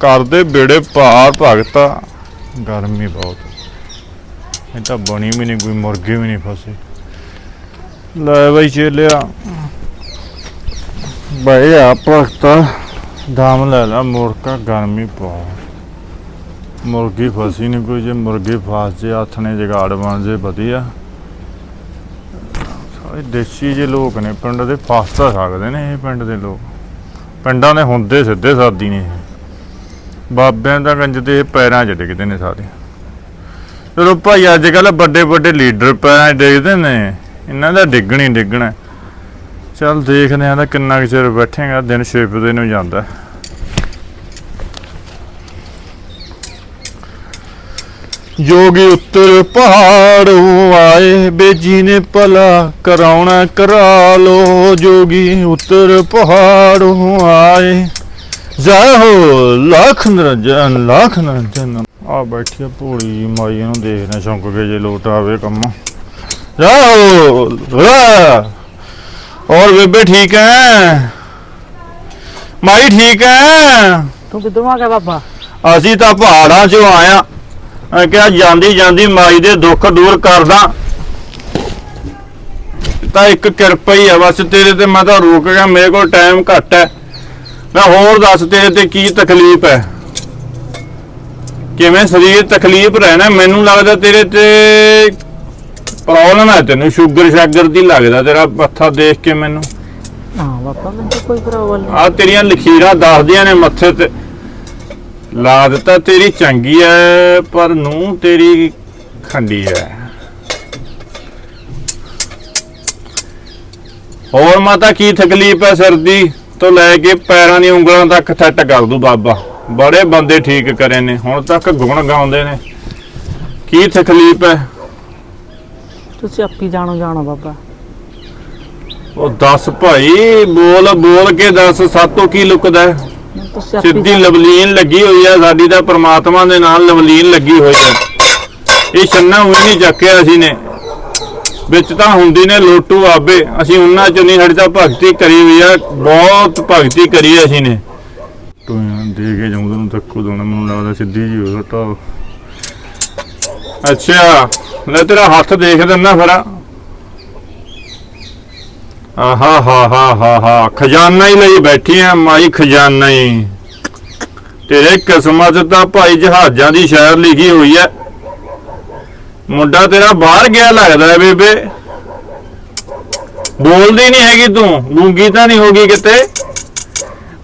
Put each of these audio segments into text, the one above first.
ਕਰਦੇ ਬੇੜੇ ਭਾਰ ਭਗਤਾ। ਗਰਮੀ ਬਹੁਤ। ਇਹ ਤਾਂ ਬਣੀ ਵੀ ਨਹੀਂ, ਕੋਈ ਮੁਰਗੇ ਵੀ ਨਹੀਂ ਫਸੇ। ਲੈ ਬਈ ਚੇਲਿਆ ਬਈ ਆ ਭਗਤਾ। ਦਾਮ ਲੈ ਲਾ ਮੁਰਗਾ, ਗਰਮੀ ਬਹੁਤ। ਮੁਰਗੀ ਫਸੀ ਨਹੀਂ ਕੋਈ, ਜੇ ਮੁਰਗੇ ਫਸ ਜੇ, ਹੱਥ ਨੇ ਜਗਾੜ ਬਣ ਜੇ, ਵਧੀਆ। ਸਾਰੇ ਦੇਸੀ ਜੇ ਲੋਕ ਨੇ, ਪਿੰਡ ਦੇ ਫਸ ਤਾਂ ਸਕਦੇ ਨੇ ਇਹ ਪਿੰਡ ਦੇ ਲੋਕ। ਪਿੰਡਾਂ ਦੇ ਹੁੰਦੇ ਸਿੱਧੇ ਸਾਦੀ ਨੇ ਬਾਬਿਆਂ ਦਾ ਗੰਜ ਤੇ ਪੈਰਾਂ 'ਚ ਡਿੱਗਦੇ ਨੇ ਸਾਰੇ। ਚਲੋ ਭਾਈ, ਅੱਜ ਕੱਲ ਵੱਡੇ ਵੱਡੇ ਲੀਡਰ ਪੈਰਾਂ 'ਚ ਡਿੱਗਦੇ ਨੇ। ਇਹਨਾਂ ਦਾ ਡਿੱਗਣ ਹੀ ਡਿੱਗਣਾ। ਚੱਲ ਦੇਖਦੇ ਆਂ ਤਾਂ ਕਿੰਨਾ ਕੁ ਚਿਰ ਬੈਠੇਗਾ, ਦਿਨ ਛਿਪਦੇ ਨੂੰ ਜਾਂਦਾ। ਜੋਗੀ ਉੱਤਰ ਪਹਾੜੋਂ ਆਏ, ਬੇਜੀ ਨੇ ਭਲਾ ਕਰਾਉਣਾ ਕਰਾ ਲੋ ਜੋਗੀ ਉੱਤਰ ਪਹਾੜੋਂ ਆਏ। ਜੈ ਹੋ ਲੱਖ ਨਿਰੰਜਨ ਲੱਖ ਨਿਰੰਜਨ। ਆ ਬੈਠੀ ਆ ਭੋਲੀ ਮਾਈ ਨੂੰ ਦੇਖਣਾ ਸ਼ੌਂਕ ਕੇ ਜੇ ਲੋਟ ਆਵੇ ਕੰਮ। ਜੈ ਹੋ ਰਾ ਔਰ ਬੇਬੇ ਠੀਕ ਹੈ ਮਾਈ ਠੀਕ ਹੈ ਤੂੰ ਕਿੱਧਰੋਂ ਆ ਗਿਆ ਬਾਬਾ? ਅਸੀਂ ਤਾਂ ਪਹਾੜਾਂ 'ਚੋਂ ਆਇਆ ਮੈਂ ਕਿਹਾ ਜਾਂਦੀ ਜਾਂਦੀ ਮਾਈ ਦੇ ਦੁੱਖ ਦੂਰ ਕਰਦਾ। ਤਾਂ ਇੱਕ ਕਿਰਪਾ ਹੀ ਆ ਬਸ ਤੇਰੇ ਤੇ ਮੈਂ ਤਾਂ ਰੁਕ ਗਿਆ ਮੇਰੇ ਕੋਲ ਟਾਈਮ ਘੱਟ ਹੈ ਮੈਂ ਹੋਰ ਦੱਸ ਤੇਰੇ ਤੇ ਕੀ ਤਕਲੀਫ ਹੈ? ਕਿਵੇਂ ਸਰੀਰ ਤਕਲੀਫ ਰਹਿਣਾ? ਮੈਨੂੰ ਲੱਗਦਾ ਤੇਰੇ ਤੇ ਪ੍ਰੋਬਲਮ ਹੈ ਤੈਨੂੰ। ਸ਼ੂਗਰ ਸ਼ਾਗਰ ਦੀ ਲੱਗਦਾ ਤੇਰਾ ਮੱਥਾ ਦੇਖ ਕੇ ਮੈਨੂੰ। ਹਾਂ ਬਾਬਾ ਮੈਨੂੰ ਤਾਂ ਕੋਈ ਪ੍ਰੋਬਲਮ ਨਹੀਂ। ਆ ਤੇਰੀਆਂ ਲਖੀਰਾਂ ਦੱਸਦੀਆਂ ਨੇ ਮੱਥੇ ਤੇ। ਲਾ ਦਿੱਤਾ ਤੇਰੀ ਚੰਗੀ ਐ ਪਰ ਨੂੰ ਤੇਰੀ ਖੰਡੀ ਐ। ਹੋਰ ਮਾਤਾ ਕੀ ਤਕਲੀਫ ਐ ਸਿਰ ਦੀ? ਤੋਂ ਲੈ ਕੇ ਪੈਰਾਂ ਦੀ ਉਂਗਲਾਂ ਤੱਕ ਸੈੱਟ ਕਰ ਦੂ ਬਾਬਾ। ਬੜੇ ਬੰਦੇ ਠੀਕ ਕਰੇ ਨੇ ਹੁਣ ਤੱਕ ਗੁਣ ਗਾਉਂਦੇ ਨੇ। ਕੀ ਤਕਲੀਫ ਐ ਤੁਸੀਂ ਆਪੀ ਜਾਣੋ ਜਾਣੋ ਬਾਬਾ। ਉਹ ਦੱਸ ਭਾਈ ਬੋਲ ਬੋਲ ਕੇ ਦੱਸ ਸਾਤੋਂ ਕੀ ਲੁਕਦਾ ਹੈ? ਤੁਸੀਂ ਆਪੀ ਸਿੱਧੀ ਲਵਲੀਨ ਲੱਗੀ ਹੋਈ ਆ ਸਾਡੀ ਤਾਂ ਪ੍ਰਮਾਤਮਾ ਦੇ ਨਾਲ ਲਵਲੀਨ ਲੱਗੀ ਹੋਈ ਆ ਇਹ ਛੰਨਾ ਹੋਈ ਨਹੀਂ ਚੱਕਿਆ ਅਸੀਂ ਨੇ। ਵਿੱਚ ਤਾਂ ਹੁੰਦੀ ਨੇ ਲੋਟੂ ਆਬੇ ਅਸੀਂ ਉਹਨਾਂ ਚ ਨਹੀਂ ਸਾਡੀ ਤਾਂ ਭਗਤੀ ਕਰੀ ਹੋਈ ਆ ਬਹੁਤ ਭਗਤੀ ਕਰੀ ਆ ਅਸੀਂ ਨੇ। ਤੂੰ ਦੇ ਕੇ ਜਾਉਂਦਾ ਨੂੰ ਤੱਕੂ ਦੋਣਾ ਮੈਨੂੰ ਲੱਗਦਾ ਸਿੱਧੀ ਜੀ ਹੋ ਤਾਂ ਅੱਛਾ ਲੈ ਤੇਰਾ ਹੱਥ ਦੇਖ ਦਿੰਨਾ ਫਿਰ। ਆਹਾ ਹਾ ਹਾ ਹਾ ਹਾ ਖਜ਼ਾਨਾ ਹੀ ਲਈ ਬੈਠੀ ਆ ਮਾਈ ਖਜ਼ਾਨਾ ਹੀ। ਤੇਰੇ ਕਿਸਮਤ ਤਾਂ ਭਾਈ ਜਹਾਜ਼ਾਂ ਦੀ ਸ਼ਾਇਰ ਲਿਖੀ ਹੋਈ ਐ ਮੁੰਡਾ ਤੇਰਾ ਬਾਹਰ ਗਿਆ ਲੱਗਦਾ ਹੈ ਬੇਬੇ। ਬੋਲਦੀ ਨਹੀਂ ਹੈਗੀ ਤੂੰ, ਗੂੰਗੀ ਤਾਂ ਨਹੀਂ ਹੋਗੀ ਕਿਤੇ।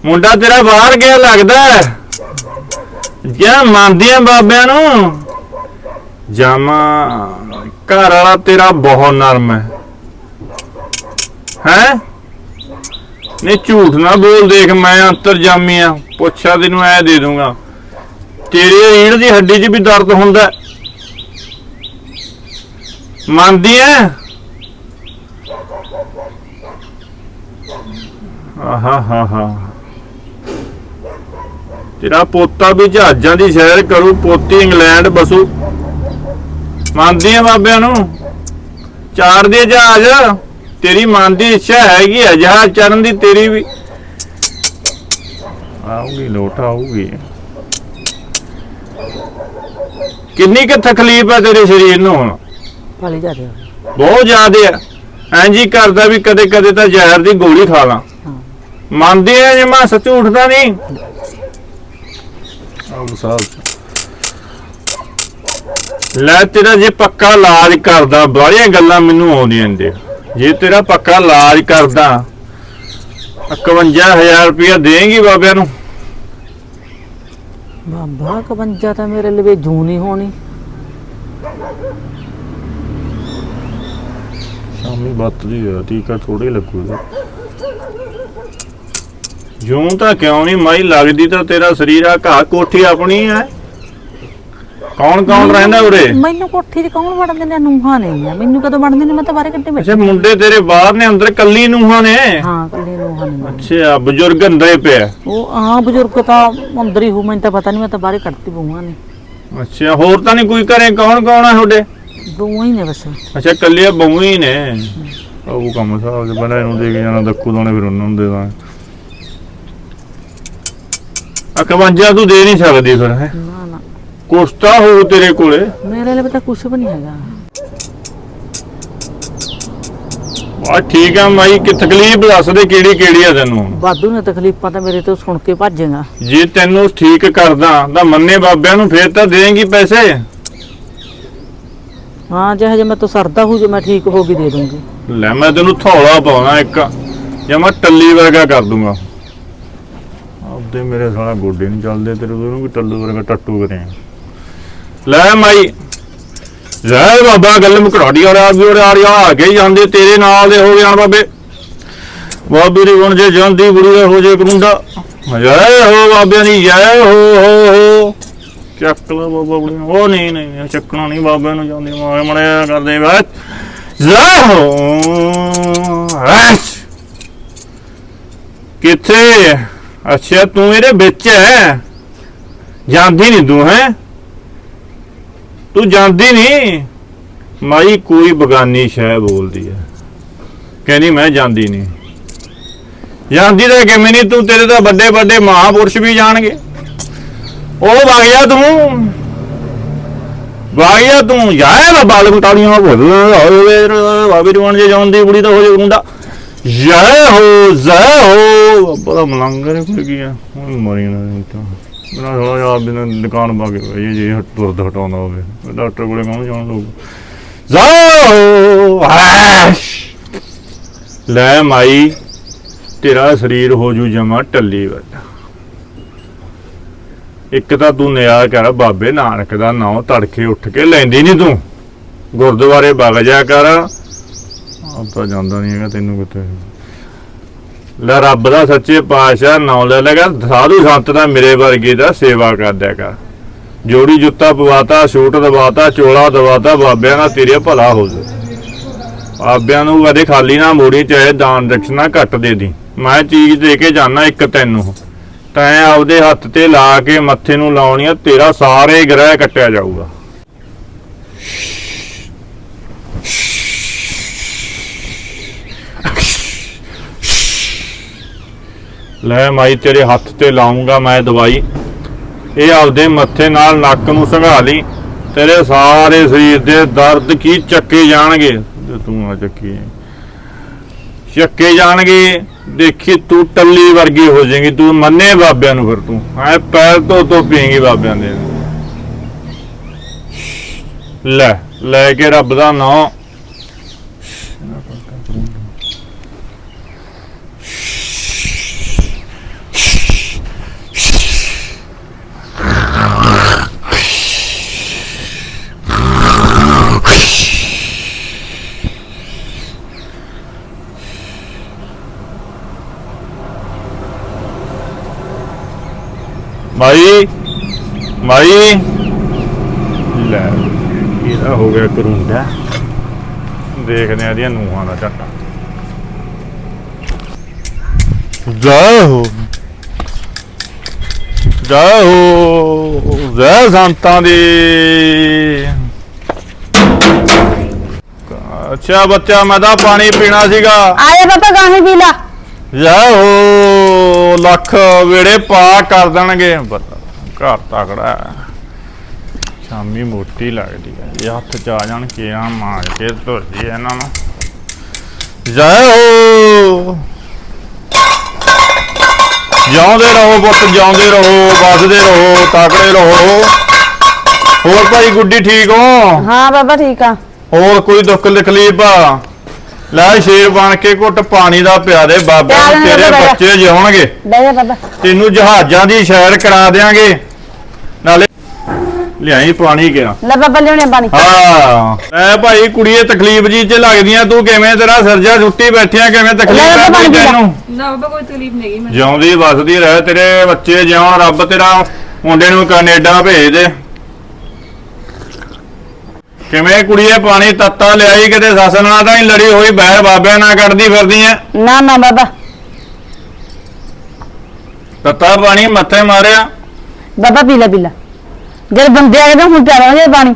ਮੁੰਡਾ ਤੇਰਾ ਬਾਹਰ ਗਿਆ ਲੱਗਦਾ ਹੈ। ਜਾਂ ਮੰਨਦੀਆਂ ਬਾਬਿਆਂ ਨੂੰ। ਜਾਮਾ ਘਰ ਵਾਲਾ ਤੇਰਾ ਬਹੁਤ ਨਰਮ ਹੈ। ਹੈ? ਨਹੀਂ, ਝੂਠ ਨਾ ਬੋਲ ਦੇਖ, ਮੈਂ ਅੰਤਰਜਾਮੀ ਆ। ਪੁੱਛਾ ਤੈਨੂੰ, ਐ ਦੇ ਦੂੰਗਾ। ਤੇਰੇ ਰੀੜ ਦੀ ਹੱਡੀ 'ਚ ਵੀ ਦਰਦ ਹੁੰਦਾ ਮੰਨਦੀ ਐ? ਆਹਾ, ਹਾ ਹਾ। ਤੇਰਾ ਪੋਤਾ ਵੀ ਜਹਾਜ਼ਾਂ ਦੀ ਸੈਰ ਕਰੂ, ਪੋਤੀ ਇੰਗਲੈਂਡ ਬਸੂ। ਮੰਨਦੀ ਐ ਬਾਬਿਆਂ ਨੂੰ? ਚਾਰ ਦੇ ਜਹਾਜ਼, ਤੇਰੀ ਮਨ ਦੀ ਇੱਛਾ ਹੈਗੀ ਹੈ ਜਹਾਜ਼ ਚੜਨ ਦੀ ਤੇਰੀ ਵੀ ਆਊਗੀ, ਲੋਟ ਆਊਗੀ। ਕਿੰਨੀ ਕੁ ਤਕਲੀਫ ਹੈ ਤੇਰੇ ਸਰੀਰ ਨੂੰ ਹੁਣ? ਪਾਲੀ ਜਾ ਰਿਹਾ ਬਹੁਤ ਜ਼ਿਆਦਾ ਹੈ ਐਂਜੀ ਕਰਦਾ ਵੀ ਕਦੇ ਕਦੇ ਤਾਂ ਜ਼ਹਿਰ ਦੀ ਗੋਲੀ ਖਾ ਲਾਂ। ਮੰਨਦੇ ਆ ਜੇ ਮੈਂ ਸੱਚ ਉੱਠਦਾ ਨਹੀਂ। ਆਹ ਸਾਹਿਬ ਲੈ ਤੇਰਾ ਜੇ ਪੱਕਾ ਇਲਾਜ ਕਰਦਾ ਬਾਹਲੀਆਂ ਗੱਲਾਂ ਮੈਨੂੰ ਆਉਂਦੀਆਂ ਨੇ। ਜੇ ਤੇਰਾ ਪੱਕਾ ਇਲਾਜ ਕਰਦਾ 51000 ਰੁਪਇਆ ਦੇਂਗੀ ਬਾਬਿਆਂ ਨੂੰ। ਬਾਬਾ 51 ਤਾਂ ਮੇਰੇ ਲਈ ਜੂ ਨਹੀਂ ਹੋਣੀ। ਸ਼ਾਮੀ ਬੱਤਦੀ ਆ ਟੀਕਾ ਥੋੜੇ ਲੱਗੂਗਾ ਜੂੰ ਤਾਂ ਕਿਉਂ ਨਹੀਂ ਮਾਈ ਲੱਗਦੀ ਤਾਂ ਤੇਰਾ ਸਰੀਰ ਆ ਘਾਹ ਕੋਠੀ ਆਪਣੀ ਹੈ ਕੌਣ ਕੌਣ ਰਹਿੰਦਾ ਉਰੇ? ਮੈਨੂੰ ਕੋਠੀ 'ਚ ਕੌਣ ਵੜਦੇ ਨੇ ਨੂਹਾਂ ਨੇ ਆ। ਮੈਨੂੰ ਕਦੋਂ ਵੜਦੇ ਨੇ ਮੈਂ ਤਾਂ ਬਾਹਰ ਕੱਢੇ ਬੈਠੀ। ਅੱਛਾ ਮੁੰਡੇ ਤੇਰੇ ਬਾਹਰ ਨੇ ਅੰਦਰ ਕੱਲੀ ਨੂੰਹਾਂ ਨੇ? ਹਾਂ ਕੱਲੇ ਨੂਹਾਂ ਨੇ। ਅੱਛਾ ਬਜ਼ੁਰਗ ਅੰਦਰੇ ਪਿਆ। ਉਹ ਆ ਬਜ਼ੁਰਗ ਤਾਂ ਅੰਦਰ ਹੀ ਹੋ ਮੈਨੂੰ ਤਾਂ ਪਤਾ ਨਹੀਂ ਮੈਂ ਤਾਂ ਬਾਹਰ ਕੱਢਤੀ ਬੂਹਾਂ ਨੇ। ਅੱਛਾ ਹੋਰ ਤਾਂ ਨਹੀਂ ਕੋਈ ਘਰੇ ਕੌਣ ਕੌਣ ਆ ਤੁਹਾਡੇ? ਬੂਹਾਂ ਹੀ ਨੇ ਬਸ। ਅੱਛਾ ਕੱਲੇ ਬਹੂ ਹੀ ਨੇ? ਉਹ ਕੰਮ ਸਾਹਿਬ ਦੇ ਪਹਿਲਾਂ ਇਹਨੂੰ ਦੇ ਕੇ ਜਾਣਾ ਦੱਕੂ ਦੋਨੇ ਫਿਰ ਉਹਨਾਂ ਨੂੰ ਦੇ ਦਾਂ 51 ਤੂੰ ਦੇ ਨਹੀਂ ਸਕਦੀ ਫਿਰ ਹੈ? ਨਾ ਨਾ। ਕੁਛ ਹੋ ਤੇਰੇ ਕੋਲੇ। ਮੇਰੇ ਲਈ ਤਾਂ ਕੁਝ ਵੀ ਨਹੀਂ ਹੈਗਾ। ਆ ਠੀਕ ਆ ਮਾਈ ਕਿ ਤਕਲੀਫ ਦੱਸ ਦੇ ਕਿਹੜੀ ਕਿਹੜੀ ਆ ਤੈਨੂੰ? ਵਾਧੂ ਨੇ ਤਕਲੀਫਾਂ ਤਾਂ ਮੇਰੇ ਤੋਂ ਸੁਣ ਕੇ ਭੱਜੇਗਾ ਜੇ ਤੈਨੂੰ ਠੀਕ ਕਰਦਾ ਤਾਂ ਮੰਨੇ ਬਾਬਿਆਂ ਨੂੰ ਫੇਰ ਤਾਂ ਦੇਂਗੀ ਪੈਸੇ। ਹਾਂ ਜੇ ਹਜੇ ਮੈਂ ਤੋਂ ਸਰਦਾ ਹੋ, ਜੇ ਮੈਂ ਠੀਕ ਹੋ ਕੇ ਦੇ ਦੂੰਗੀ। ਲੈ, ਮੈਂ ਤੈਨੂੰ ਥੌਲਾ ਪਾਉਣਾ ਇੱਕ, ਜਾਂ ਮੈਂ ਟੱਲੀ ਵਰਗਾ ਕਰ ਦੂੰਗਾ। ਆਪਦੇ ਮੇਰੇ ਸਾਲਾ ਗੋਡੇ ਨਹੀਂ ਚੱਲਦੇ, ਤੇਰੇ ਉਹਨੂੰ ਵੀ ਟੱਲੂ ਵਰਗਾ ਟੱਟੂ ਕਰੇ ਲੈ ਮਾਈ ਜੈ ਬਾਬਾ, ਗੱਲ ਮਕੜਾੜੀ ਔਰ ਆ ਵੀ ਔਰ ਆ ਰਿਹਾ ਆ ਕੇ ਹੀ ਜਾਂਦੇ, ਤੇਰੇ ਨਾਲ ਦੇ ਹੋ ਜਾਣ ਬਾਬੇ। ਬਾਬੇ ਦੀ ਬਣ ਜੇ ਜਾਂਦੀ ਬੁੜੀ ਦਾ ਹੋ ਜੇ ਕਰੁੰਦਾ ਜੈ ਹੋ ਬਾਬਿਆਂ ਦੀ, ਜੈ ਹੋ ਹੋ ਹੋ। ਚੱਕ ਲਾ ਬਾਬਾ ਬੁੜੀ ਉਹ ਨਹੀਂ ਨਹੀਂ ਨਹੀਂ, ਚੱਕਣਾ ਨਹੀਂ ਬਾਬਿਆਂ ਨੂੰ ਜਾਂਦੇ ਮਾਰੇ ਮੜਿਆ ਕਰਦੇ ਬਾਤ ਜੈ ਐਸ਼! ਕਿੱਥੇ? ਅੱਛਾ ਤੂੰ ਇਹਦੇ ਵਿੱਚ ਹੈ। ਜਾਂਦੀ ਨਹੀਂ ਤੂੰ ਹੈ? ਤੂੰ ਜਾਂਦੀ ਨਹੀਂ? ਮਾਈ ਕੋਈ ਬਗਾਨੀ ਸ਼ੈ ਬੋਲਦੀ ਹੈ। ਕਹਿੰਦੀ ਮੈਂ ਜਾਂਦੀ ਨਹੀਂ। ਜਾਂਦੀ ਤਾਂ ਕਿਵੇਂ ਨਹੀਂ ਤੂੰ ਤੇਰੇ ਤਾਂ ਵੱਡੇ ਵੱਡੇ ਮਹਾਪੁਰਸ਼ ਵੀ ਜਾਣਗੇ। ਉਹ ਵਗ ਜਾ ਤੂੰ। ਵਗ ਜਾ ਤੂੰ। ਜਾਏ ਬਾਬਾ ਲੰਟਾੜੀਆਂ ਹੋਵੇ ਬਾਬੇ ਜਵਾਨ ਜੇ ਜਾਂਦੀ ਬੁੜੀ ਤਾਂ ਹੋ ਜੇ ਗੁੰਡਾ ਜੈ ਹੋ ਜੈ ਹੋ। ਬੜਾ ਮਲੰਗਰ ਕੋਈ ਗਿਆ ਹੁਣ ਮਰੀ ਨਾ ਤਾਂ। ਮੇਰਾ ਥੋੜਾ ਜਿਹਾ ਬਿਨਾਂ ਦੁਕਾਨ ਪਾ ਕੇ ਇਹ ਜੇ ਤੁਰਦ ਹਟਾਉਂਦਾ ਹੋਵੇ। ਡਾਕਟਰ ਕੋਲੇ ਕੌਣ ਜਾਣ ਲੋਕ ਜਾ ਹੋ ਐਸ਼ ਲੈ ਮਾਈ, ਤੇਰਾ ਸਰੀਰ ਹੋ ਜੂ ਜਮਾ ਟੱਲੀ ਵੱਡਾ। ਇੱਕ ਤਾਂ ਤੂੰ ਨਿਆ ਕਰ, ਬਾਬੇ ਨਾਨਕ ਦਾ ਨਾਮ ਤੜਕੇ ਉੱਠ ਕੇ ਲੈਂਦੀ ਨਹੀਂ ਤੂੰ। ਗੁਰਦੁਆਰੇ ਵਗ ਜਾ ਕਰ। ਆਪਾਂ ਜਾਂਦਾ ਨਹੀਂ ਹੈਗਾ ਤੈਨੂੰ ਕਿਤੇ ਲੈ ਰੱਬ ਦਾ ਸੱਚੇ ਪਾਤਸ਼ਾਹ ਨਾਮ ਲੈ ਲੈ ਲੇਗਾ ਸਾਧੂ ਸੰਤ ਦਾ ਮੇਰੇ ਵਰਗੇ ਦਾ ਸੇਵਾ ਕਰਦਿਆ ਕਰ। ਜੋੜੀ ਜੁੱਤਾ ਪਵਾਤਾ ਛੂਟ ਦਵਾਤਾ, ਚੋਲਾ ਦਵਾਤਾ, ਬਾਬਿਆਂ ਦਾ ਤੇਰੇ ਭਲਾ ਹੋ ਜਾਵੇ ਬਾਬਿਆਂ ਨੂੰ ਕਦੇ ਖਾਲੀ ਨਾ ਮੋੜੀ, ਚਾਹੇ ਦਾਨ ਦਕਸ਼ਨਾ ਘੱਟ ਦੇ ਦੀ। ਮੈਂ ਚੀਜ਼ ਦੇ ਕੇ ਜਾਣਾ ਇੱਕ ਤੈਨੂੰ। ਤੈਂ ਆਪਦੇ ਹੱਥ ਤੇ ਲਾ ਕੇ ਮੱਥੇ ਨੂੰ ਲਾਉਣੀ ਆ, ਤੇਰਾ ਸਾਰੇ ਗ੍ਰਹਿ ਕੱਟਿਆ ਜਾਊਗਾ। ਲੈ ਮਾਈ, ਤੇਰੇ ਹੱਥ ਤੇ ਲਾਉਂਗਾ ਮੈਂ ਦਵਾਈ। ਇਹ ਆਪਦੇ ਮੱਥੇ ਨਾਲ ਨੱਕ ਨੂੰ ਸੰਘਾ ਲਈ। ਤੇਰੇ ਸਾਰੇ ਸਰੀਰ ਦੇ ਦਰਦ ਕੀ ਚੱਕੇ ਜਾਣਗੇ? ਤੂੰ ਆ ਚੱਕੀ। ਚੱਕੇ ਜਾਣਗੇ। ਦੇਖੀ ਤੂੰ ਟੱਲੀ ਵਰਗੀ ਹੋ ਜਾਏਗੀ, ਤੂੰ ਮੰਨੇ ਬਾਬਿਆਂ ਨੂੰ ਫਿਰ ਤੂੰ। ਐ ਪੈਰ ਤੋਂ ਤੋਂ ਪੀਂਗੀ ਬਾਬਿਆਂ ਦੇ। ਲੈ ਲੈ ਕੇ ਰੱਬ ਦਾ ਨਾਮ ਮਾਈ ਮਾਈ। ਲੈ ਇਹਦਾ ਹੋ ਗਿਆ ਕਰੂੰਡਾ। ਦੇਖਦੇ ਆ ਇਹਦੀਆਂ ਨੂਹਾਂ ਦਾ ਝੱਟਾ। ਜੈ ਹੋ। ਜੈ ਸੰਤਾਂ ਦੀ। ਅੱਛਾ ਬੱਚਾ ਮੈਂ ਤਾਂ ਪਾਣੀ ਪੀਣਾ ਸੀਗਾ। ਆਏ ਪਾਪਾ ਗਾਹੀ ਪੀ ਲਾ। ਜੈ ਹੋ। ਲੱਖ ਵੇੜੇ ਪਾ ਕਰ ਦੇਣਗੇ। ਘਰ ਤਕੜਾ। ਸ਼ਾਮੀ ਮੋਟੀ ਲੱਗਦੀ ਹੈ। ਇਹ ਹੱਥ ਚ ਆ ਜਾਣ ਕੀਆਂ ਮਾਰ ਕੇ ਧੋਜੀ ਇਹਨਾਂ ਨੂੰ। ਜੈ ਹੋ! ਜਿਉਂਦੇ ਰਹੋ ਪੁੱਤ ਜਿਉਂਦੇ ਰਹੋ ਵੱਧਦੇ ਰਹੋ ਤਕੜੇ ਰਹੋ। ਹੋਰ ਭਾਈ ਗੁੱਡੀ ਠੀਕ ਹੋ? ਹਾਂ ਬਾਬਾ ਠੀਕ ਆ। ਹੋਰ ਕੋਈ ਦੁੱਖ ਤਕਲੀਫ ਆ ਲੈ ਸ਼ੇਰ ਬਣ ਕੇ ਘੁੱਟ ਪਾਣੀ ਦਾ ਪਿਆ ਦੇ ਬਾਬਾ ਨੂੰ ਤੇਰੇ ਬਾਬਾ। ਬੱਚੇ ਜਿਉਣਗੇ ਬਹਿ ਜਾ ਬਾਬਾ। ਤੈਨੂੰ ਜਹਾਜ਼ਾਂ ਦੀ ਸੈਰ ਕਰਾ ਦੇਾਂਗੇ ਨਾਲੇ ਲਿਆਈ ਪਾਣੀ ਗਿਆ। ਲੈ ਬਾਬਾ ਲਿਆਉਣੇ ਪਾਣੀ। ਹਾਂ। ਐ ਭਾਈ ਕੁੜੀਏ ਤਕਲੀਫ ਜੀ ਚ ਲੱਗਦੀਆਂ ਤੂੰ ਕਿਵੇਂ ਤੇਰਾ ਸਰਜਾ ਛੁੱਟੀ ਬੈਠਿਆ ਕਿਵੇਂ ਲੈ ਤਕਲੀਫ ਪਾਣੀ ਪੀ ਲੈ। ਤੈਨੂੰ? ਨਾ ਬਾਬਾ ਕੋਈ ਤਕਲੀਫ ਨਹੀਂ ਮੈਨੂੰ। ਜਿਉਂਦੀ ਵਸਦੀ ਰਹਿ ਤੇਰੇ ਬੱਚੇ ਜਿਉਣ ਰੱਬ ਤੇਰਾ ਮੁੰਡੇ ਨੂੰ ਕੈਨੇਡਾ ਭੇਜ ਦੇ। ਕਿਵੇਂ ਕੁੜੀਏ ਪਾਣੀ ਤੱਤਾ ਲਿਆਈ ਕਿਤੇ ਸੱਸ ਨਾਲ ਤਾਂ ਹੀ ਲੜੀ ਹੋਈ ਬਹਿਰ ਬਾਬਿਆਂ ਨਾਲ ਕੱਢਦੀ ਫਿਰਦੀ ਐ। ਨਾ ਨਾ ਬਾਬਾ। ਤੱਤਾ ਪਾਣੀ ਮੱਥੇ ਮਾਰਿਆ। ਬਾਬਾ ਪੀ ਲੈ ਪੀ ਲੈ। ਜਦ ਬੰਦੇ ਆ ਗਏ ਤਾਂ ਹੁਣ ਪਿਆਰਾ ਜੇ ਪਾਣੀ।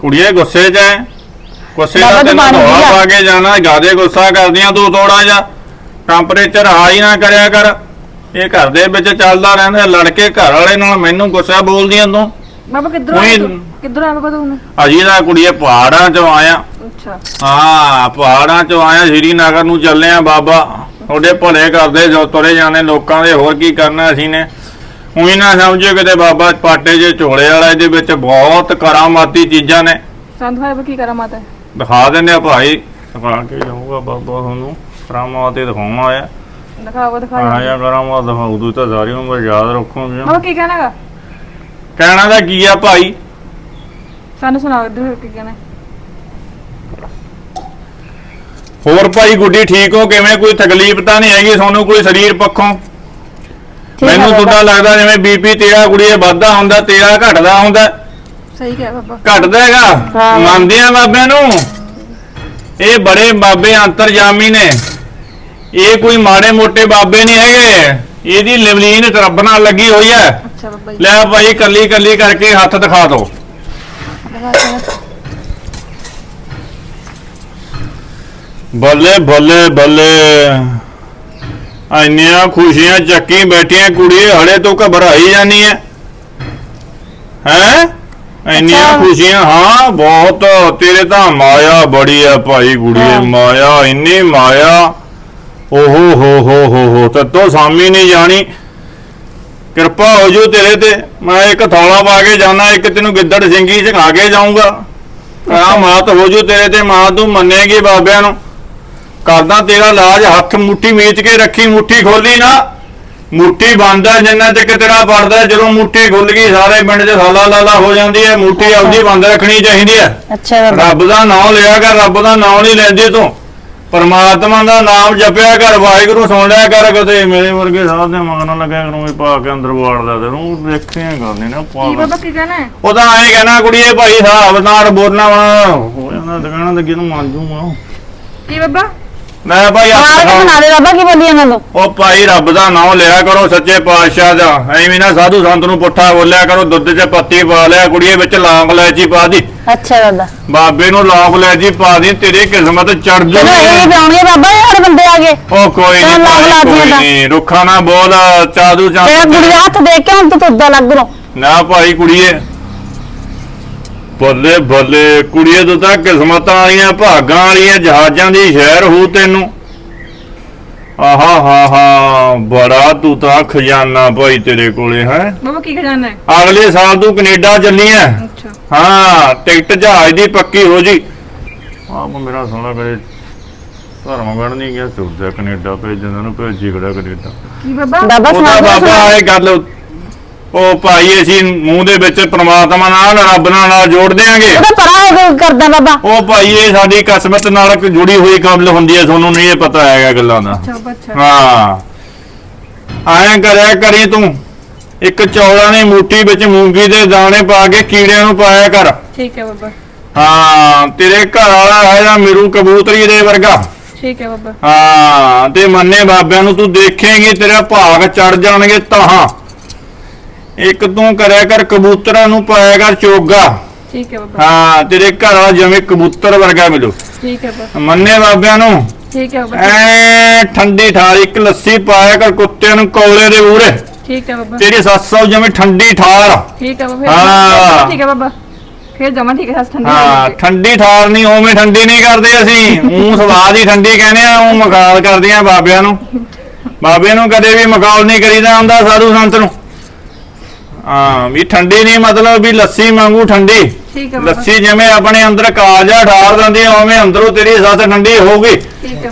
ਕੁੜੀਏ ਗੁੱਸੇ 'ਚ ਐ। ਗੁੱਸੇ ਬਾਬਾ ਦਾ ਤੂੰ ਤੈਨੂੰ ਪਾਣੀ ਪੀ ਲੈ। ਪਾ ਕੇ ਜਾਣਾ ਗਾਦੇ ਗੁੱਸਾ ਕਰਦੀਆਂ ਤੂੰ ਥੋੜਾ ਜਿਹਾ। ਟੈਂਪਰੇਚਰ ਹਾਈ ਨਾ ਕਰਿਆ ਕਰ। ਇਹ ਘਰ ਦੇ ਵਿੱਚ ਚੱਲਦਾ ਰਹਿੰਦਾ ਲੜਕੇ ਘਰ ਵਾਲੇ ਨਾਲ ਮੈਨੂੰ ਗੁੱਸਾ ਬੋਲਦੀਆਂ ਤੂੰ। ਬਾਬਾ ਕਿੱਧਰੋਂ ਤੂੰ? ਕਿੱਧਰੋਂ ਆਇਆ ਬਾਬਾ ਤੂੰ? ਅਜੀ ਦਾ ਕੁੜੀਏ ਪਹਾੜਾਂ ਚੋਂ ਆਇਆ। ਅੱਛਾ। ਹਾਂ ਪਹਾੜਾਂ ਚੋਂ ਆਇਆ ਸ਼੍ਰੀਨਗਰ ਨੂੰ ਚੱਲੇ ਆ ਬਾਬਾ। ਤੁਹਾਡੇ ਭਲੇ ਕਰਦੇ ਜੋ ਤੁਰੇ ਜਾਣੇ ਲੋਕਾਂ ਦੇ ਹੋਰ ਕੀ ਕਰਨਾ ਅਸੀਂ ਨੇ। ਉਹੀ ਨਾ ਸਮਝੋ ਕਿਤੇ ਬਾਬਾ ਪਾਟੇ ਜੇ ਝੋਲੇ ਵਾਲਾ ਇਹਦੇ ਵਿੱਚ ਬਹੁਤ ਕਰਾਮਾਤੀ ਚੀਜ਼ਾਂ ਨੇ। ਸੰਤ ਭਾਈ ਕੀ ਕਰਾਂ ਮਾਤਾ ਦਿਖਾ ਦਿੰਦੇ ਆ ਭਾਈ। ਦਿਖਾ ਕੇ ਜਾਊਗਾ ਬਾਬਾ ਤੁਹਾਨੂੰ। ਕਰਾਮਾਤੀ ਦਿਖਾਉਣਾ ਆਇਆ ਦਿਖਾਓ ਦਿਖਾ ਆਇਆ ਕਰਾਮਾਤ ਦਿਖਾਉ ਤੂੰ ਤਾਂ ਸਾਰੀ ਉਮਰ ਯਾਦ ਰੱਖੋਗੇ ਬਾਬਾ ਕੀ ਕਹਿਣਾਗਾ? ਕਹਿਣਾ ਦਾ ਕੀ ਆ ਭਾਈ? ਸਾਨੂੰ ਸੁਣਾਓ ਇੱਧਰ ਕੀ ਕਹਿਣਾ। ਹੋਰ ਭਾਈ ਗੁੱਡੀ ਠੀਕ ਹੋ? ਕਿਵੇਂ? ਕੋਈ ਤਕਲੀਫ ਤਾਂ ਨਹੀਂ ਹੈਗੀ ਤੁਹਾਨੂੰ? ਕੋਈ ਸਰੀਰ ਪੱਖੋਂ? ਮੈਨੂੰ। ਤੁਹਾਡਾ ਲੱਗਦਾ ਜਿਵੇਂ ਬੀਪੀ ਤੇਰਾ ਕੁੜੀਏ ਵੱਧਦਾ ਹੁੰਦਾ ਤੇਰਾ ਘਟਦਾ ਹੁੰਦਾ। ਸਹੀ ਕਿਹਾ ਬਾਬਾ। ਘਟਦਾ ਹੈਗਾ। ਮੰਨਦੇ ਆ ਬਾਬਿਆਂ ਨੂੰ? ਇਹ ਬੜੇ ਬਾਬੇ ਅੰਤਰਜਾਮੀ ਨੇ। ਇਹ ਕੋਈ ਮਾੜੇ ਮੋਟੇ ਬਾਬੇ ਨਹੀਂ ਹੈਗੇ। ਇਹਦੀ ਲਿਵਲੀਨ ਰੱਬ ਨਾਲ ਲੱਗੀ ਹੋਈ ਹੈ। ਅੱਛਾ ਬਾਬਾ ਜੀ। ਲੈ ਭਾਈ ਕੱਲੀ ਕੱਲੀ ਕਰਕੇ ਹੱਥ ਦਿਖਾ ਦਿਓ। ਦੇਣਾ। ਬੱਲੇ ਬੱਲੇ ਬੱਲੇ ਇੰਨੀਆਂ ਖੁਸ਼ੀਆਂ ਚੱਕੀ ਬੈਠੀਆਂ ਕੁੜੀਏ ਹਲੇ ਤੋਂ ਘਬਰਾਈ ਜਾਨੀ ਐ ਹੈ ਇੰਨੀਆਂ ਅੱਛਾ। ਖੁਸ਼ੀਆਂ ਹਾਂ ਬਹੁਤ ਤੇਰੇ ਤਾਂ ਮਾਇਆ ਬੜੀ ਆ ਭਾਈ ਕੁੜੀਏ ਹਾਂ। ਮਾਇਆ ਇੰਨੀ ਮਾਇਆ ਓਹੋ ਹੋ ਹੋ ਹੋ ਹੋ ਤੱਤੋ ਸਾਮੀ ਨਹੀਂ ਜਾਣੀ ਕਿਰਪਾ ਹੋ ਜੂ ਤੇਰੇ ਤੇ। ਮੈਂ ਇੱਕ ਥੌਲਾ ਪਾ ਕੇ ਜਾਣਾ ਇੱਕ ਤੈਨੂੰ ਗਿੱਦੜ ਸਿੰਘੀ ਸਿਖਾ ਕੇ ਜਾਊਂਗਾ। ਕਹਾ ਮਾਤ ਹੋ ਜੂ ਤੇਰੇ ਤੇ ਮਾਂ ਤੂੰ ਮੰਨੇਗੀ ਬਾਬਿਆਂ ਨੂੰ। ਕਰਦਾ ਤੇਰਾ ਇਲਾਜ ਹੱਥ ਮੁੱਠੀ ਮੀਚ ਕੇ ਰੱਖੀ ਮੁੱਠੀ ਖੋਲੀ ਨਾ। ਮੁੱਠੀ ਬੰਦ ਜਿੰਨਾ ਤੱਕ ਤੇਰਾ ਪੜਦਾ ਜਦੋਂ ਮੁੱਠੀ ਖੁੱਲ ਗਈ ਸਾਰੇ ਪਿੰਡ 'ਚ ਸਾਲਾ ਲਾਲਾ ਹੋ ਜਾਂਦੀ ਹੈ। ਮੁੱਠੀ ਆਪਦੀ ਬੰਦ ਰੱਖਣੀ ਚਾਹੀਦੀ ਹੈ। ਅੱਛਾ ਰੱਬ ਦਾ ਨਾਮ ਲਿਆ ਕਰ ਰੱਬ ਦਾ ਨਾਮ ਨਹੀਂ ਲੈਂਦੀ ਤੂੰ। ਪਰਮਾਤਮਾ ਦਾ ਨਾਮ ਜਪਿਆ ਕਰ ਵਾਹਿਗੁਰੂ ਸੁਣ ਲਿਆ ਕਰ ਕਦੇ ਮੇਰੇ ਵਰਗੇ ਸਾਧ ਦੇ ਮੰਗਣ ਲੱਗਿਆ ਕਰੂੰ ਵੀ ਪਾ ਕੇ ਅੰਦਰ ਵਾੜਦਾ ਤੈਨੂੰ ਦੇਖਿਆ ਕਰਨੇ ਨਾ ਕੀ ਪਾ ਬਾਬਾ ਕੀ ਕਹਿਣਾ ਹੈ? ਉਹ ਤਾਂ ਐਂ ਕਹਿਣਾ ਕੁੜੀਏ ਭਾਈ ਹਿਸਾਬ ਨਾਲ ਬੋਲਣਾ ਵਾ। ਹੋ ਜਾਂਦਾ ਦੁਕਾਨਾਂ ਲੱਗੇ ਨੂੰ ਮੰਨ ਜੂਗਾ ਕੀ ਬਾਬਾ? ਮੈਂ ਭਾਈ ਆਪ- ਸੁਣਾ ਦੇ ਬਾਬਾ ਕੀ ਬੋਲੀ ਇਹਨਾਂ ਨੂੰ? ਉਹ ਭਾਈ ਰੱਬ ਦਾ ਨਾਮ ਲਿਆ ਕਰੋ ਸੱਚੇ ਪਾਤਸ਼ਾਹ ਦਾ। ਐਵੇਂ ਨਾ ਸਾਧੂ ਸੰਤ ਨੂੰ ਪੁੱਠਾ ਬੋਲਿਆ ਕਰੋ ਦੁੱਧ 'ਚ ਪੱਤੀ ਪਾ ਲਿਆ ਕੁੜੀਏ ਵਿੱਚ ਲੌਂਗ ਲੈਚੀ ਪਾ ਦੀ। ਅੱਛਾ ਬਾਬਾ। ਬਾਬੇ ਨੂੰ ਲੌਂਗ ਲੈਚੀ ਪਾ ਦੀ ਤੇਰੀ ਕਿਸਮਤ ਚੜ ਚਲੋ ਇਹ ਜੂਗੀ ਬਾਬਾ ਇਹ ਸਾਡੇ ਬੰਦੇ ਆ ਗਏ। ਉਹ ਕੋਈ ਚੱਲ ਨਹੀਂ ਲੌਂਗ ਲਾ ਕੋਈ ਤਾਂ। ਨਹੀਂ ਰੁੱਖਾ ਨਾ ਬੋਲ ਚਾਦੂ ਤੇਰਾ ਚਾਦੂ ਗੁੜੀਆ ਹੱਥ ਦੇਖ ਕੇ ਹੁਣ ਤੂੰ ਤੁਰਦਾ ਲੱਗ ਰੋ। ਨਾ ਭਾਈ ਕੁੜੀਏ। ਬੱਲੇ ਬੱਲੇ ਕੁੜੀਏ ਤੂੰ ਤਾਂ ਕਿਸਮਤਾਂ ਵਾਲੀਆਂ ਭਾਗਾਂ ਵਾਲੀਆਂ ਜਹਾਜ਼ਾਂ ਦੀ ਸ਼ਹਿਰ ਹੋ ਤੈਨੂੰ। ਆਹਾ ਹਾ ਹਾ ਬੜਾ ਤੂੰ ਤਾਂ ਖਜ਼ਾਨਾ ਭਾਈ ਤੇਰੇ ਕੋਲੇ ਹੈ। ਬਾਬਾ ਕੀ ਖਜ਼ਾਨਾ ਹੈ? ਅਗਲੇ ਸਾਲ ਤੂੰ ਕੈਨੇਡਾ ਚੱਲੀ ਐ। ਅੱਛਾ। ਹਾਂ ਟਿਕਟ ਜਹਾਜ਼ ਦੀ ਪੱਕੀ ਹੋ ਜੀ। ਆਪ ਮੇਰਾ ਸੋਹਣਾ ਕਰੇ ਧਰਮਗੜ ਨਹੀਂ ਗਿਆ ਤੁਰਦਾ ਕੈਨੇਡਾ ਭੇਜਣ ਨੂੰ ਭੇਜੀ ਖੜਾ ਕੈਨੇਡਾ। ਕੀ ਬਾਬਾ? ਬਾਬਾ ਉਹ ਸੁਣਾ ਤਾਂ ਦੇ ਬਾਬਾ ਇਹ ਗੱਲ ਉਹ ਭਾਈ ਅਸੀਂ ਮੂੰਹ ਦੇ ਵਿੱਚ ਪ੍ਰਮਾਤਮਾ ਨਾਲ ਰੱਬ ਨਾਲ ਨਾਲ ਜੋੜ ਦਿਆਂਗੇ। ਉਹਦਾ ਪਰਾ ਹੋ ਕੇ ਕਰਦਾ ਬਾਬਾ। ਉਹ ਭਾਈ ਇਹ ਸਾਡੀ ਕਿਸਮਤ ਨਾਲ ਇੱਕ ਜੁੜੀ ਹੋਈ ਕਬਲ ਹੁੰਦੀ ਹੈ ਤੁਹਾਨੂੰ ਨਹੀਂ ਇਹ ਪਤਾ ਹੈਗਾ ਗੱਲਾਂ ਦਾ। ਅੱਛਾ ਬਾਬਾ ਅੱਛਾ। ਹਾਂ। ਐਂ ਕਰਿਆ ਕਰੀ ਤੂੰ। ਇੱਕ ਚੌਲਾਂ ਦੀ ਮੂਠੀ ਵਿੱਚ ਮੂੰਗੀ ਦੇ ਦਾਣੇ ਪਾ ਕੇ ਕੀੜਿਆਂ ਨੂੰ ਪਾਇਆ ਕਰ। ਠੀਕ ਹੈ ਬਾਬਾ। ਹਾਂ ਤੇਰੇ ਘਰ ਵਾਲਾ ਹੈਗਾ ਮੇਰੂ ਕਬੂਤਰੀ ਦੇ ਵਰਗਾ। ਠੀਕ ਹੈ ਬਾਬਾ। ਹਾਂ ਤੇ ਮੰਨੇ ਬਾਬਿਆਂ ਨੂੰ ਤੂੰ ਦੇਖੇਂਗੀ ਤੇਰਾ ਭਾਗ ਚੜ ਜਾਣਗੇ ਤਾਹਾਂ ਇੱਕ ਤੂੰ ਕਰਿਆ ਕਰ ਕਬੂਤਰਾਂ ਨੂੰ ਪਾਇਆ ਕਰ ਚੋਗਾ। ਠੀਕ ਹੈ ਬਾਬਾ। ਹਾਂ ਤੇਰੇ ਘਰ ਵਾਲਾ ਜਿਵੇਂ ਕਬੂਤਰ ਵਰਗਾ ਮਿਲੂ। ਠੀਕ ਹੈ ਬਾਬਾ। ਮੰਨੇ ਬਾਬਿਆਂ ਨੂੰ? ਠੀਕ ਹੈ ਬਾਬਾ। ਐ ਠੰਡੀ ਠਾਰ ਇੱਕ ਲੱਸੀ ਪਾਇਆ ਕਰ ਕੁੱਤਿਆਂ ਨੂੰ ਕੌਲੇ ਦੇ ਮੂਹਰੇ ਠੀਕ ਹੈ ਬਾਬਾ। ਤੇਰੀ ਸੱਸ ਸੌ ਜਿਵੇਂ ਠੰਡੀ ਠਾਰ ਠੀਕ ਹੈ ਬਾਬਾ ਹਾਂ। ਠੀਕ ਹੈ ਬਾਬਾ। ਫਿਰ ਜਮਾ ਠੀਕ ਹੈ ਸੱਸ ਠੰਡੀ ਹਾਂ। ਠੰਡੀ ਠਾਰ ਨਹੀਂ ਉਵੇਂ ਠੰਡੀ ਨਹੀਂ ਕਰਦੇ ਅਸੀਂ। ਉਹ ਸਵਾਦ ਹੀ ਠੰਡੀ ਕਹਿੰਦੇ ਆ ਉਹ ਮਖਾਲ ਕਰਦੇ ਆ ਬਾਬਿਆਂ ਨੂੰ। ਬਾਬੇ ਨੂੰ ਕਦੇ ਵੀ ਮਖਾਲ ਨਹੀਂ ਕਰੀਦਾ ਹੁੰਦਾ ਸਾਧੂ ਸੰਤ ਨੂੰ। ਹਾਂ ਵੀ ਠੰਡੀ ਨਹੀਂ ਮਤਲਬ ਵੀ ਲੱਸੀ ਵਾਂਗੂ ਠੰਡੀ। ਠੀਕ ਹੈ ਬਾਬਾ। ਲੱਸੀ ਜਿਵੇਂ ਆਪਣੇ ਅੰਦਰ ਕਾਲਜਾ ਠਾਰ ਦਿੰਦੀ ਆ, ਉਵੇਂ ਅੰਦਰੋਂ ਤੇਰੀ ਸੱਸ ਠੰਡੀ ਹੋਊਗੀ। ਠੀਕ ਹੈ